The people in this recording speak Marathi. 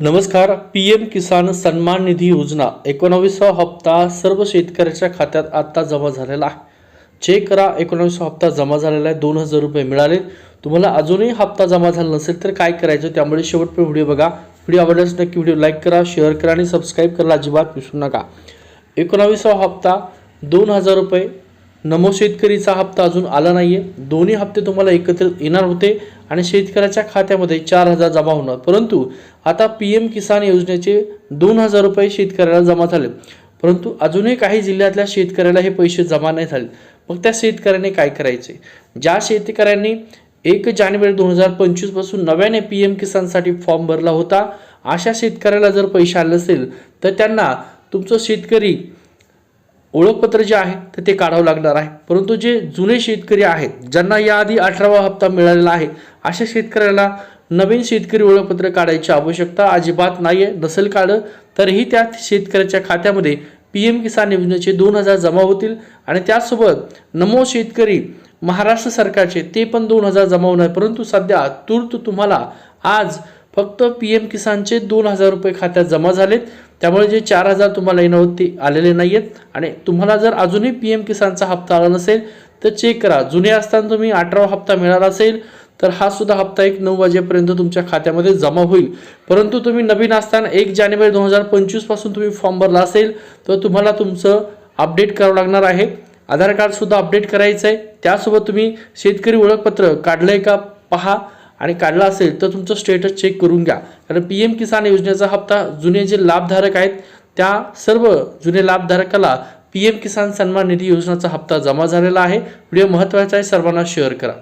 नमस्कार पी एम किसान सन्मान निधी योजना एकोणावीसवा हप्ता सर्व शेतकऱ्याच्या खात्यात आत्ता जमा झालेला आहे. चेक करा एकोणावीसवा हप्ता जमा झालेला आहे दोन हजार रुपये मिळाले. तुम्हाला अजूनही हप्ता जमा झाला नसेल तर काय करायचं त्यामुळे शेवटपर्यंत व्हिडिओ बघा. व्हिडिओ आवडल्यास नक्की व्हिडिओ लाईक करा शेअर करा आणि सबस्क्राईब करायला अजिबात विसरू नका. एकोणावीसवा हप्ता दोन हजार रुपये नमो शेतकरीचा हप्ता अजून आला नाही आहे दोन्ही हप्ते तुम्हाला एकत्रित येणार होते आणि शेतकऱ्याच्या खात्यामध्ये चार हजार जमा होणार. परंतु आता पी एम किसान योजनेचे दोन हजार रुपये शेतकऱ्याला जमा झाले. परंतु अजूनही काही जिल्ह्यातल्या शेतकऱ्याला हे पैसे जमा नाही झाले. मग त्या शेतकऱ्याने काय करायचे? ज्या शेतकऱ्यांनी एक जानेवारी दोन हजार पंचवीसपासून नव्याने पी एम किसानसाठी फॉर्म भरला होता अशा शेतकऱ्याला जर पैसे आले असेल तर त्यांना तुमचं शेतकरी ओळखपत्र जे आहे तर ते काढावं लागणार आहे. परंतु जे जुने शेतकरी आहेत ज्यांना याआधी अठरावा हप्ता मिळालेला आहे अशा शेतकऱ्याला नवीन शेतकरी ओळखपत्र काढायची आवश्यकता अजिबात नाही आहे नसेल काढलं तरीही त्या शेतकऱ्याच्या खात्यामध्ये पी एम किसान योजनेचे दोन हजार जमा होतील. आणि त्याचसोबत नमो शेतकरी महाराष्ट्र सरकारचे ते पण दोन हजार जमा होणार. परंतु सध्या तूर्त तुम्हाला आज फक्त पी एम किसानचे दोन हजार रुपये खात्यात जमा झालेत. त्यामुळे जे चार हजार तुम्हाला येणं होते आलेले नाही आहेत आणि तुम्हाला जर अजूनही पी एम किसानचा हप्ता आला नसेल तर चेक करा. जुने असताना तुम्ही अठरावा हप्ता मिळाला असेल तर हा सुद्धा हप्ता एक नऊ वाजेपर्यंत तुमच्या खात्यामध्ये जमा होईल. परंतु तुम्ही नवीन असताना एक जानेवारी दोन हजार पंचवीसपासून तुम्ही फॉर्म भरला असेल तर तुम्हाला तुमचं अपडेट करावं लागणार आहे. आधार कार्डसुद्धा अपडेट करायचं आहे त्यासोबत तुम्ही शेतकरी ओळखपत्र काढलं आहे का? पहा. आणि काढला असेल तर तुमचं स्टेटस चेक करून घ्या. कारण पी एम किसान योजनेचा हप्ता जुने जे लाभधारक आहेत त्या सर्व जुने लाभधारकाला पी एम किसान सन्मान निधी योजनेचा हप्ता जमा झालेला आहे. व्हिडिओ महत्त्वाचा आहे सर्वांना शेअर करा.